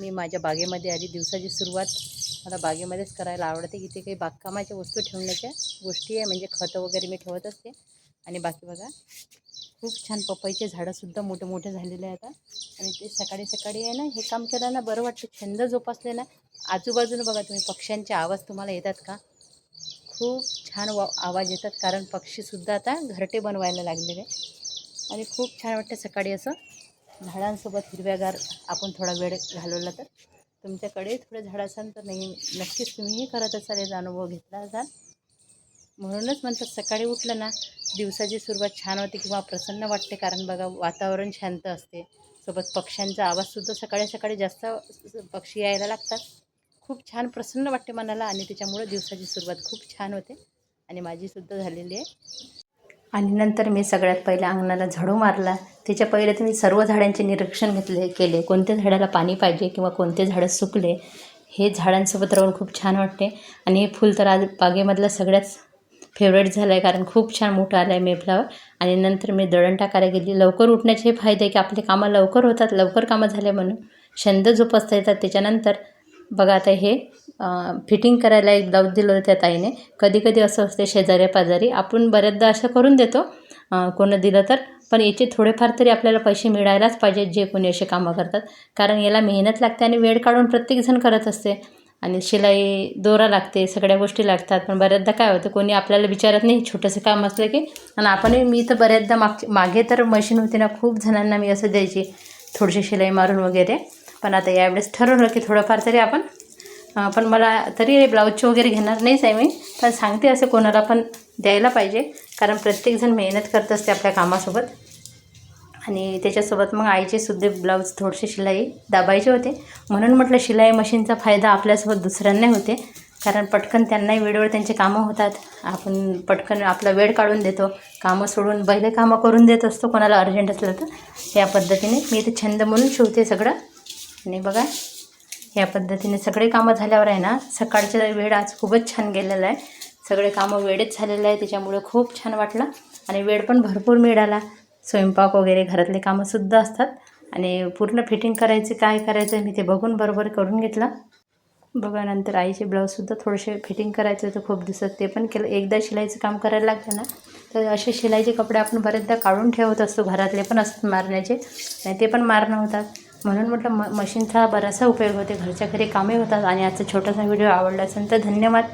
मी माझ्या बागेमध्ये आधी दिवसाची सुरुवात मला बागेमध्येच करायला आवडते. इथे काही बागकामाच्या वस्तू ठेवण्याच्या गोष्टी आहे म्हणजे खतं वगैरे मी ठेवत असते. आणि बाकी बघा खूप छान पपईचे झाडंसुद्धा मोठे मोठे झालेले आहे आता. आणि ते सकाळी सकाळी आहे ना हे काम केलं ना बरं वाटतं. छंद जोपासले ना आजूबाजूला बघा तुम्ही पक्ष्यांचे आवाज तुम्हाला येतात का? खूप छान वा आवाज येतात कारण पक्षीसुद्धा आता घरटे बनवायला लागलेले. आणि खूप छान वाटतं सकाळी असं झाडांसोबत हिरव्यागार आपण थोडा वेळ घालवला तर. तुमच्याकडे थोडं झाड असाल तर नाही नक्कीच तुम्हीही करत असाल याचा अनुभव घेतला असाल. म्हणूनच म्हणतात सकाळी उठलं ना दिवसाची सुरुवात छान होते किंवा प्रसन्न वाटते कारण बघा वातावरण शांत असते. सोबत पक्ष्यांचा आवाजसुद्धा सकाळी सकाळी जास्त पक्षी यायला लागतात. खूप छान प्रसन्न वाटते मनाला आणि त्याच्यामुळं दिवसाची सुरुवात खूप छान होते. आणि माझीसुद्धा झालेली आहे. आणि नंतर मी सगळ्यात पहिल्या अंगणाला झाडू मारला. त्याच्या पहिले तर मी सर्व झाडांचे निरीक्षण घेतले केले. कोणत्या झाडाला पाणी पाहिजे किंवा कोणते झाडं सुकले हे झाडांसोबत राहून खूप छान वाटते. आणि हे फूल तर आज बागेमधलं सगळ्याच फेवरेट झालं आहे कारण खूप छान मोठं आलं आहे मेफ्लावर आणि नंतर मी दळण टाकायला गेली. लवकर उठण्याचे हे फायदे आहे की आपले कामं लवकर होतात लवकर कामं झाले म्हणून. छंद जोपासता येतात. त्याच्यानंतर बघा आता हे फिटिंग करायला एक ब्लाऊज दिलं होतं त्या ताईने. कधी कधी असं असते शेजाऱ्या पाजारी आपण बऱ्याचदा असं करून देतो कोणं दिलं तर. पण याचे थोडेफार तरी आपल्याला पैसे मिळायलाच पाहिजेत जे कोणी असे कामं करतात. कारण याला मेहनत लागते आणि वेळ काढून प्रत्येकजण करत असते. आणि शिलाई दोरा लागते सगळ्या गोष्टी लागतात. पण बऱ्याचदा काय होतं कोणी आपल्याला विचारत नाही छोटंसं काम असलं की. आणि आपणही मी तर बऱ्याचदा माग मागे तर मशीन होती ना खूप जणांना मी असं द्यायची. थोडीशी शिलाई मारून वगैरे. पण आता यावेळेस ठरवलं की थोडंफार तरी आपण पण मला तरी ब्लाऊजचे वगैरे घेणार नाहीच आहे मी पण सांगते असं कोणाला पण द्यायला पाहिजे कारण प्रत्येकजण मेहनत करत असते आपल्या कामासोबत. आणि त्याच्यासोबत मग आईचे सुद्धा ब्लाऊज थोडेसे शिलाई दाबायचे होते. म्हणून म्हटलं शिलाई मशीनचा फायदा आपल्यासोबत दुसऱ्यांनाही होते कारण पटकन त्यांनाही वेळेवर त्यांचे कामं होतात. आपण पटकन आपला वेळ काढून देतो कामं सोडून पहिले कामं करून देत असतो कोणाला अर्जंट असलं तर. या पद्धतीने मी इथे छंद म्हणून शिवते सगळं. आणि बघा या पद्धतीने सगळे कामं झाल्यावर आहे ना सकाळचा वेळ आज खूपच छान गेलेला आहे. सगळे कामं वेळेत झालेलं आहे त्याच्यामुळे खूप छान वाटलं. आणि वेळ पण भरपूर मिळाला. स्वयंपाक वगैरे घरातले कामंसुद्धा असतात. आणि पूर्ण फिटिंग करायचे काय करायचं मी ते बघून बरोबर करून घेतलं. बघा नंतर आईचे ब्लाऊजसुद्धा थोडेसे फिटिंग करायचे होते. खूप दिवसात ते पण केलं. एकदा शिलाईचं काम करायला लागतं ना तर असे शिलाईचे कपडे आपण बरेचदा काढून ठेवत असतो. घरातले पण असतात मारण्याचे. आणि ते पण मारणं होतात म्हणून म्हटलं म मशीनचा बराचसा उपयोग होते. घरच्या घरी कामे होतात आणि आजचा छोटासा व्हिडिओ आवडला असेल तर धन्यवाद.